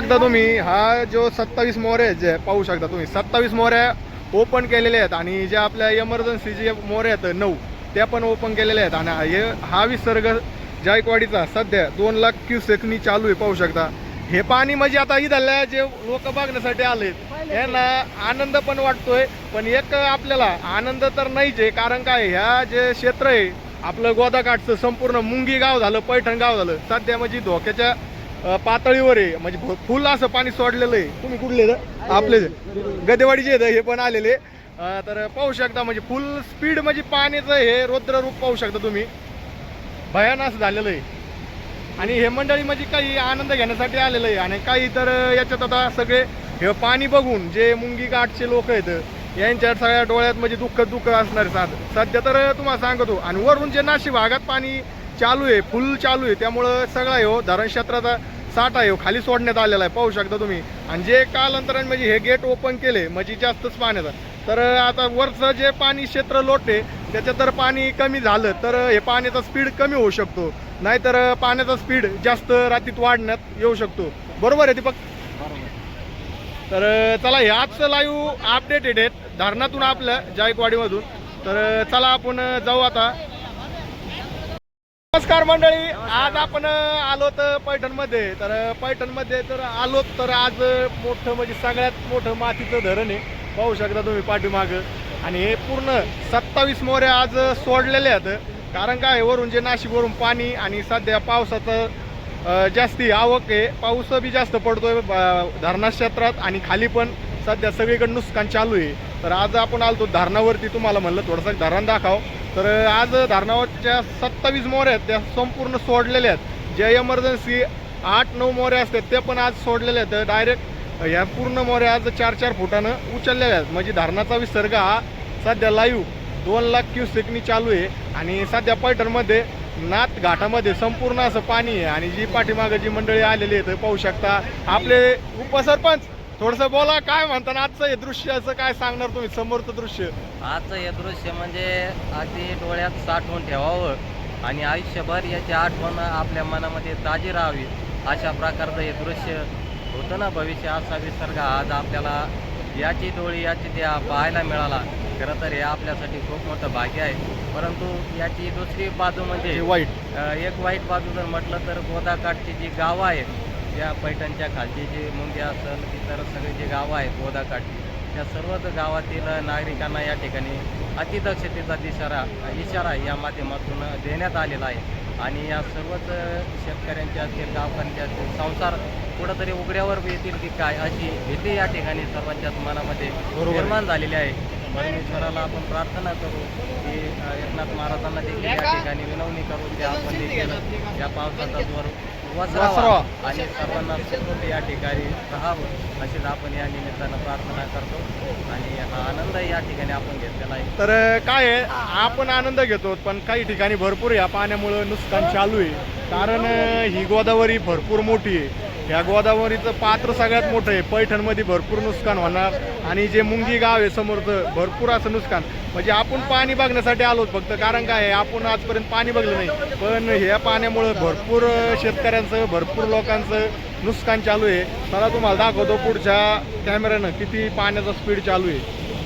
शकता तुम्ही. हा जो सत्तावीस मोहरे जे पाहू शकता तुम्ही. सत्तावीस मोहऱ्या ओपन केलेल्या आहेत आणि ज्या आपल्या इमर्जन्सी जे मोहरे आहेत नऊ त्या पण ओपन केलेल्या आहेत. आणि हे हा विसर्ग जायकवाडीचा सध्या दोन लाख क्युसेकनी चालू आहे पाहू शकता. हे पाणी म्हणजे आता इथल्या जे लोक बघण्यासाठी आलेत यांना आनंद पण वाटतोय पण एक आपल्याला आनंद तर नाहीच आहे. कारण काय ह्या जे क्षेत्र आहे आपलं गोदाकाठचं संपूर्ण मुंगी गाव झालं पैठण गाव झालं सध्या म्हणजे धोक्याच्या पातळीवर आहे. म्हणजे फुल असं पाणी सोडलेलं आहे. तुम्ही कुठले आपले गदेवाडीचे आहेत हे पण आलेले तर पाहू शकता म्हणजे फुल स्पीड म्हणजे पाण्याचं हे रौद्र रूप पाहू शकता तुम्ही. भयान असं झालेलं आहे. आणि हे मंडळी म्हणजे काही आनंद घेण्यासाठी आलेलं आहे. आणि काही तर याच्यात आता सगळे हे पाणी बघून जे मुंगी घाटचे लोक आहेत यांच्या सगळ्या डोळ्यात म्हणजे दुःख दुःख असणार साध सध्या तर तुम्हाला सांगतो. आणि वरून जे नाशिक भागात पाणी चालू आहे फुल चालू आहे. त्यामुळं सगळा हो धरणक्षेत्राचा साठा आहे हो खाली सोडण्यात आलेला आहे पाहू शकता तुम्ही. आणि जे कालांतराने म्हणजे हे गेट ओपन केले म्हणजे जास्तच पाण्याचा. तर आता वरचं जे पाणी क्षेत्र लोटे त्याच्यात जर पाणी कमी झालं तर हे पाण्याचा स्पीड कमी होऊ शकतो. नाहीतर पाण्याचा स्पीड जास्त रात्रीत वाढण्यात येऊ शकतो. बरोबर आहे दीपक? तर चला हे आजचं लाईव्ह अपडेटेड आहेत. धरणातून आपल्या जायकवाडीमधून. तर चला आपण जाऊ आता. नमस्कार मंडळी. आज आपण आलो तर पैठणमध्ये. तर पैठणमध्ये तर आलो तर आज मोठं म्हणजे सगळ्यात मोठं मातीचं धरण आहे. पाहू शकता तुम्ही पाठीमागं. आणि हे पूर्ण सत्तावीस मोऱ्या आज सोडलेले आहेत. कारण काय वरून जे नाशिकवरून पाणी आणि सध्या पावसाचं जास्ती आवक आहे. पाऊस बी जास्त पडतोय धरणा क्षेत्रात आणि खाली पण सध्या सगळीकडे नुकसान चालू आहे. तर आज आपण आलतो धरणावरती. तुम्हाला म्हणलं थोडंसं धरण दाखव. तर आज धारणावरच्या सत्तावीस मोऱ्या आहेत त्या संपूर्ण सोडलेल्या आहेत. ज्या इमर्जन्सी आठ नऊ मोऱ्या असतात त्या पण आज सोडलेल्या आहेत. डायरेक्ट ह्या पूर्ण मोऱ्या आज चार चार फुटानं उचललेल्या आहेत. म्हणजे धरणाचा विसर्ग हा सध्या लाईव्ह दोन लाख क्युसेकनी चालू आहे. आणि सध्या पैठणमध्ये नाथ घाटामध्ये संपूर्ण असं पाणी आहे. आणि जी पाठीमागं जी मंडळी आलेली आहेत पाहू शकता. आपले उपसरपंच थोडंसं बोला काय म्हणता आजचं हे दृश्य असं काय सांगणार तुम्ही समोरचं दृश्य? आजचं हे दृश्य म्हणजे अगदी डोळ्यात साठवून ठेवावं आणि आयुष्यभर याची आठवण आपल्या मनामध्ये ताजी राहावी अशा प्रकारचं हे दृश्य होतं ना भविष्य असा विसर्ग आज आपल्याला याची डोळी याची द्या पाहायला मिळाला. खरं तर हे आपल्यासाठी खूप मोठं भाग्य आहे. परंतु याची दुसरी बाजू म्हणजे वाईट. एक वाईट बाजू जर म्हटलं तर गोदाकाठची जी गावं आहेत त्या पैठणच्या खालची जी मुंगी असेल इतर सगळी जी गावं आहेत गोदाकाठची त्या सर्वच गावातील नागरिकांना या ठिकाणी अतिदक्षतेचा इशारा इशारा या माध्यमातून देण्यात आलेला आहे आणि या सर्वच शेतकऱ्यांच्या असतील गावकऱ्यांच्या असतील संसार कुठंतरी उघड्यावर येतील की काय अशी भीती या ठिकाणी सर्वांच्याच मनामध्ये. निर्माण झालेली आहे परमेश्वराला आपण प्रार्थना करू की एकनाथ महाराजांना देखील या ठिकाणी विनवणी करू की आपण देखील या पावसाचा जोर वसरावा. आणि सर्वांना सुखरूप या ठिकाणी राहावं अशीच आपण या निमित्तानं प्रार्थना करतो. आणि हा आनंद या ठिकाणी आपण घेतलेला आहे. तर काय आहे आपण आनंद घेतो पण काही ठिकाणी भरपूर या पाण्यामुळं नुकसान चालू आहे. कारण ही गोदावरी भरपूर मोठी आहे. या गोदावरीचं पात्र सगळ्यात मोठं आहे. पैठणमध्ये भरपूर नुकसान होणार. आणि जे मुंगी गाव आहे समोरचं भरपूर असं नुकसान. म्हणजे आपण पाणी बघण्यासाठी आलो फक्त. कारण काय आहे आपण आजपर्यंत पाणी बघलं नाही. पण ह्या पाण्यामुळं भरपूर शेतकऱ्यांचं भरपूर लोकांचं नुकसान चालू आहे. मला तुम्हाला दाखवतो पुढच्या कॅमेऱ्यानं किती पाण्याचा स्पीड चालू आहे.